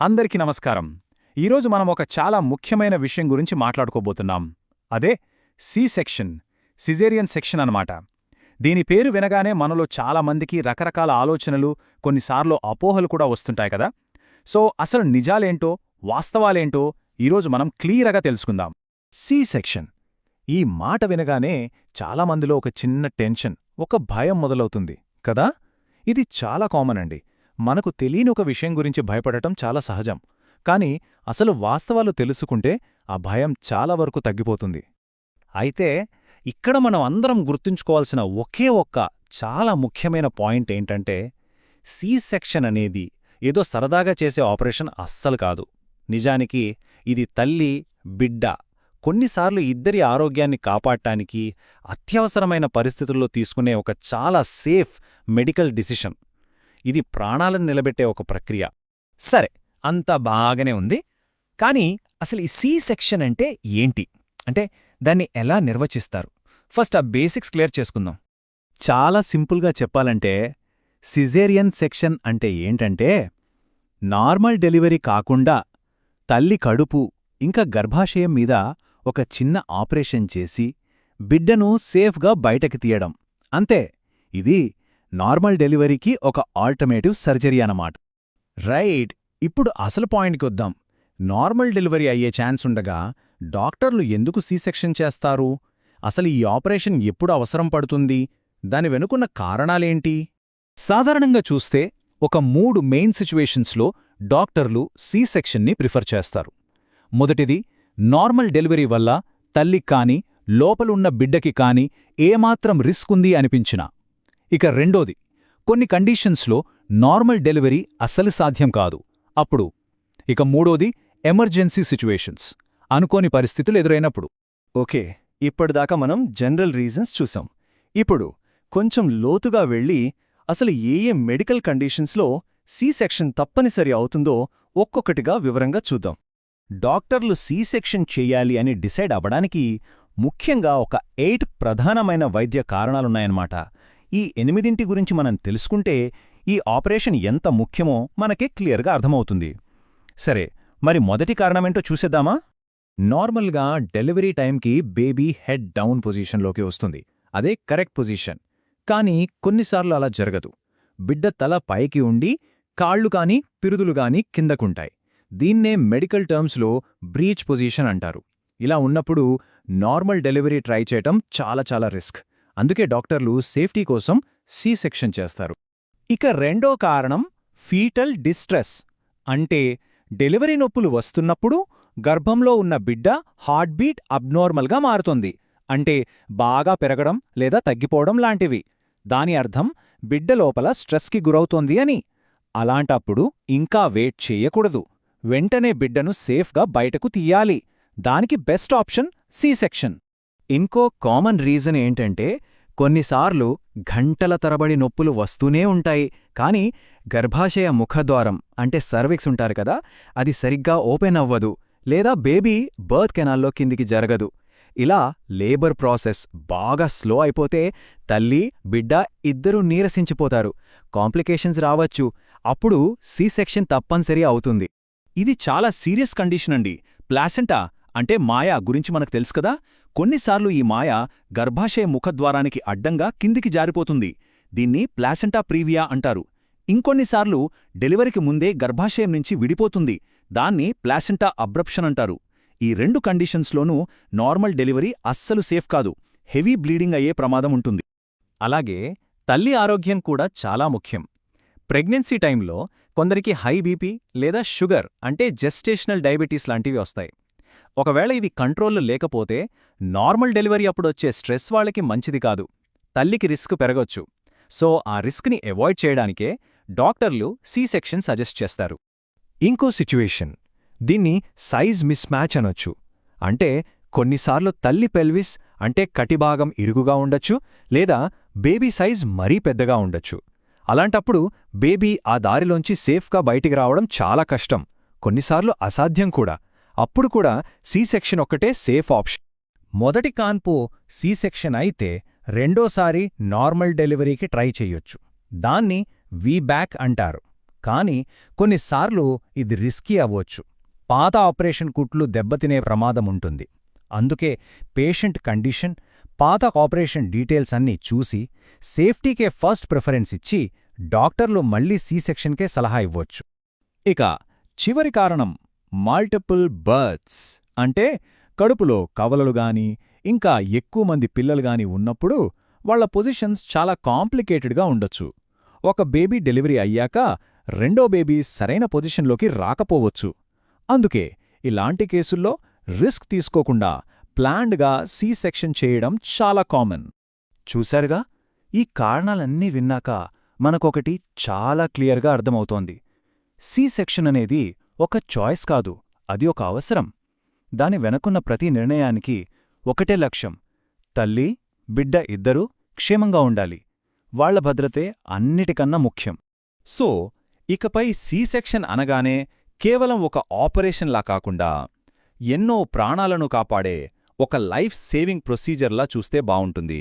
అందరికీ నమస్కారం. ఈరోజు మనం ఒక చాలా ముఖ్యమైన విషయం గురించి మాట్లాడుకోబోతున్నాం. అదే సి సెక్షన్ సిజేరియన్ సెక్షన్ అన్నమాట. దీని పేరు వినగానే మనలో చాలా మందికి రకరకాల ఆలోచనలు కొన్నిసార్లు అపోహలు కూడా వస్తుంటాయి కదా. సో అసలు నిజాలేంటో వాస్తవాలేంటో ఈరోజు మనం క్లియర్గా తెలుసుకుందాం. C section. ఈ మాట వినగానే చాలామందిలో ఒక చిన్న టెన్షన్ ఒక భయం మొదలవుతుంది కదా. ఇది చాలా కామన్ అండి. మనకు తెలియని ఒక విషయం గురించి భయపడటం చాలా సహజం. కాని అసలు వాస్తవాలు తెలుసుకుంటే ఆ భయం చాలా వరకు తగ్గిపోతుంది. అయితే ఇక్కడ మనం అందరం గుర్తుంచుకోవాల్సిన ఒకే ఒక్క చాలా ముఖ్యమైన పాయింట్ ఏంటంటే సి సెక్షన్ అనేది ఏదో సరదాగా చేసే ఆపరేషన్ అస్సలు కాదు. నిజానికి ఇది తల్లి బిడ్డ కొన్నిసార్లు ఇద్దరి ఆరోగ్యాన్ని కాపాడటానికి అత్యవసరమైన పరిస్థితుల్లో తీసుకునే ఒక చాలా సేఫ్ మెడికల్ డిసిషన్. ఇది ప్రాణాలను నిలబెట్టే ఒక ప్రక్రియ. సరే అంతా బాగానే ఉంది. కానీ అసలు ఈ సి సెక్షన్ అంటే ఏంటి? అంటే దాన్ని ఎలా నిర్వచిస్తారు? ఫస్ట్ ఆ బేసిక్స్ క్లియర్ చేసుకుందాం. చాలా సింపుల్గా చెప్పాలంటే సిజేరియన్ సెక్షన్ అంటే ఏంటంటే నార్మల్ డెలివరీ కాకుండా తల్లి కడుపు ఇంకా గర్భాశయం మీద ఒక చిన్న ఆపరేషన్ చేసి బిడ్డను సేఫ్గా బయటకి తీయడం. అంతే ఇది నార్మల్ డెలివరీకి ఒక ఆల్టర్నేటివ్ సర్జరీ అన్నమాట. రైట్ ఇప్పుడు అసలు పాయింట్కొద్దాం నార్మల్ డెలివరీ అయ్యే ఛాన్స్ ఉండగా డాక్టర్లు ఎందుకు సీ సెక్షన్ చేస్తారు? అసలు ఈ ఆపరేషన్ ఎప్పుడు అవసరం పడుతుంది? దాని వెనుకున్న కారణాలేంటి? సాధారణంగా చూస్తే ఒక మూడు మెయిన్ సిచ్యువేషన్స్లో డాక్టర్లు సీ సెక్షన్ని ప్రిఫర్ చేస్తారు. మొదటిది నార్మల్ డెలివరీ వల్ల తల్లికి కానీ లోపలున్న బిడ్డకి కాని ఏమాత్రం రిస్క్ ఉంది అనిపించినా. ఇక రెండోది కొన్ని కండీషన్స్లో నార్మల్ డెలివరీ అస్సలు సాధ్యం కాదు. అప్పుడు ఇక మూడోది ఎమర్జెన్సీ సిచ్యువేషన్స్ అనుకోని పరిస్థితులు ఎదురైనప్పుడు. ఓకే ఇప్పటిదాకా మనం జనరల్ రీజన్స్ చూసాం. ఇప్పుడు కొంచెం లోతుగా వెళ్ళి అసలు ఏ ఏ మెడికల్ కండీషన్స్లో సి సెక్షన్ తప్పనిసరి అవుతుందో ఒక్కొక్కటిగా వివరంగా చూద్దాం. డాక్టర్లు సి సెక్షన్ చేయాలి అని డిసైడ్ అవ్వడానికి ముఖ్యంగా ఒక ఎయిట్ ప్రధానమైన వైద్య కారణాలున్నాయన్నమాట. ఈ ఎనిమిదింటి గురించి మనం తెలుసుకుంటే ఈ ఆపరేషన్ ఎంత ముఖ్యమో మనకే క్లియర్గా అర్థమవుతుంది. సరే మరి మొదటి కారణమేంటో చూసేద్దామా? నార్మల్గా డెలివరీ టైంకి బేబీ హెడ్ డౌన్ పొజిషన్లోకి వస్తుంది. అదే కరెక్ట్ పొజిషన్. కానీ కొన్నిసార్లు అలా జరగదు. బిడ్డ తల పైకి ఉండి కాళ్ళు కాని పిరుదులు గాని కిందకుంటాయి. దీన్నే మెడికల్ టర్మ్స్లో బ్రీచ్ పొజిషన్ అంటారు. ఇలా ఉన్నప్పుడు నార్మల్ డెలివరీ ట్రై చేయటం చాలా చాలా రిస్క్. అందుకే డాక్టర్లు సేఫ్టీ కోసం సి సెక్షన్ చేస్తారు. ఇక రెండో కారణం ఫీటల్ డిస్ట్రెస్. అంటే డెలివరీ నొప్పులు వస్తున్నప్పుడు గర్భంలో ఉన్న బిడ్డ హార్ట్ బీట్ అబ్నార్మల్గా మారుతుంది. అంటే బాగా పెరగడం లేదా తగ్గిపోవడం లాంటివి. దాని అర్థం బిడ్డ లోపల స్ట్రెస్కి గురవుతోంది అని. అలాంటప్పుడు ఇంకా వెయిట్ చేయకూడదు. వెంటనే బిడ్డను సేఫ్గా బయటకు తీయాలి. దానికి బెస్ట్ ఆప్షన్ సి సెక్షన్. ఇంకో కామన్ రీజన్ ఏంటంటే కొన్నిసార్లు ఘంటల తరబడి నొప్పులు వస్తూనే ఉంటాయి కాని గర్భాశయ ముఖద్వారం అంటే సర్విక్స్ ఉంటారు కదా అది సరిగ్గా ఓపెన్ అవ్వదు లేదా బేబీ బర్త్ కెనాల్లో కిందికి జరగదు. ఇలా లేబర్ ప్రాసెస్ బాగా స్లో అయిపోతే తల్లి బిడ్డ ఇద్దరూ నీరసించిపోతారు కాంప్లికేషన్స్ రావచ్చు అప్పుడు సి సెక్షన్ తప్పనిసరి అవుతుంది. ఇది చాలా సీరియస్ కండిషన్ అండి. ప్లాసెంటా అంటే మాయా గురించి మనకు తెలుసు కదా? కొన్నిసార్లు ఈ మాయ గర్భాశయ ముఖద్వారానికి అడ్డంగా కిందికి జారిపోతుంది. దీన్ని ప్లాసెంటా ప్రీవియా అంటారు. ఇంకొన్నిసార్లు డెలివరీకి ముందే గర్భాశయం నుంచి విడిపోతుంది. దాన్ని ప్లాసెంటా అబ్రప్షన్ అంటారు. ఈ రెండు కండిషన్స్లోనూ నార్మల్ డెలివరీ అస్సలు సేఫ్ కాదు. హెవీ బ్లీడింగ్ అయ్యే ప్రమాదం ఉంటుంది. అలాగే తల్లి ఆరోగ్యం కూడా చాలా ముఖ్యం. ప్రెగ్నెన్సీ టైంలో కొందరికి హై బీపీ లేదా షుగర్ అంటే జెస్టేషనల్ డయాబెటీస్ లాంటివి వస్తాయి. ఒకవేళ ఇవి కంట్రోల్లో లేకపోతే నార్మల్ డెలివరీ అప్పుడొచ్చే స్ట్రెస్ వాళ్ళకి మంచిది కాదు. తల్లికి రిస్క్ పెరగొచ్చు. సో ఆ రిస్క్ని అవాయిడ్ చేయడానికే డాక్టర్లు సి సెక్షన్ సజెస్ట్ చేస్తారు. ఇంకో సిచ్యువేషన్. దీన్ని సైజ్ మిస్ మ్యాచ్ అనొచ్చు. అంటే కొన్నిసార్లు తల్లి పెల్విస్ అంటే కటిభాగం ఇరుగుగా ఉండొచ్చు లేదా బేబీ సైజ్ మరీ పెద్దగా ఉండొచ్చు. అలాంటప్పుడు బేబీ ఆ దారిలోంచి సేఫ్గా బయటికి రావడం చాలా కష్టం. కొన్నిసార్లు అసాధ్యం కూడా. అప్పుడు కూడా సి సెక్షన్ ఒక్కటే సేఫ్ ఆప్షన్. మొదటి కాన్పు సి సెక్షన్ అయితే రెండోసారి నార్మల్ డెలివరీకి ట్రై చెయ్యొచ్చు దాన్ని వీబ్యాక్ అంటారు. కానీ కొన్నిసార్లు ఇది రిస్కీ అవ్వచ్చు. పాత ఆపరేషన్ కుట్లు దెబ్బతినే ప్రమాదం ఉంటుంది. అందుకే పేషెంట్ కండిషన్ పాత ఆపరేషన్ డీటెయిల్స్ అన్నీ చూసి సేఫ్టీకే ఫస్ట్ ప్రిఫరెన్స్ ఇచ్చి డాక్టర్లు మళ్ళీ సీ సెక్షన్కే సలహా ఇవ్వొచ్చు. ఇక చివరి కారణం. మల్టిపుల్ బర్త్స్ అంటే కడుపులో కవలలు గాని ఇంకా ఎక్కువ మంది పిల్లలు గాని ఉన్నప్పుడు వాళ్ళ పొజిషన్స్ చాలా కాంప్లికేటెడ్గా ఉండొచ్చు. ఒక బేబీ డెలివరీ అయ్యాక రెండో బేబీ సరైన పొజిషన్లోకి రాకపోవచ్చు. అందుకే ఇలాంటి కేసుల్లో రిస్క్ తీసుకోకుండా ప్లాన్డ్గా సీ సెక్షన్ చేయడం చాలా కామన్ చూశారుగా? ఈ కారణాలన్నీ విన్నాక మనకొకటి చాలా క్లియర్గా అర్థమవుతోంది. సి సెక్షన్ అనేది ఒక చాయిస్ కాదు అది ఒక అవసరం. దాని వెనకున్న ప్రతి నిర్ణయానికి ఒకటే లక్ష్యం. తల్లి బిడ్డ ఇద్దరూ క్షేమంగా ఉండాలి. వాళ్ళ భద్రతే అన్నిటికన్నా ముఖ్యం. సో ఇకపై సీ సెక్షన్ అనగానే కేవలం ఒక ఆపరేషన్లా కాకుండా ఎన్నో ప్రాణాలను కాపాడే ఒక లైఫ్ సేవింగ్ ప్రొసీజర్లా చూస్తే బావుంటుంది.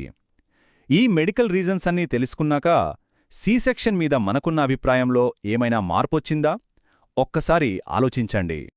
ఈ మెడికల్ రీజన్స్ అన్నీ తెలుసుకున్నాక సీ సెక్షన్ మీద మనకున్న అభిప్రాయంలో ఏమైనా మార్పొచ్చిందా? ఒక్కసారి ఆలోచించండి.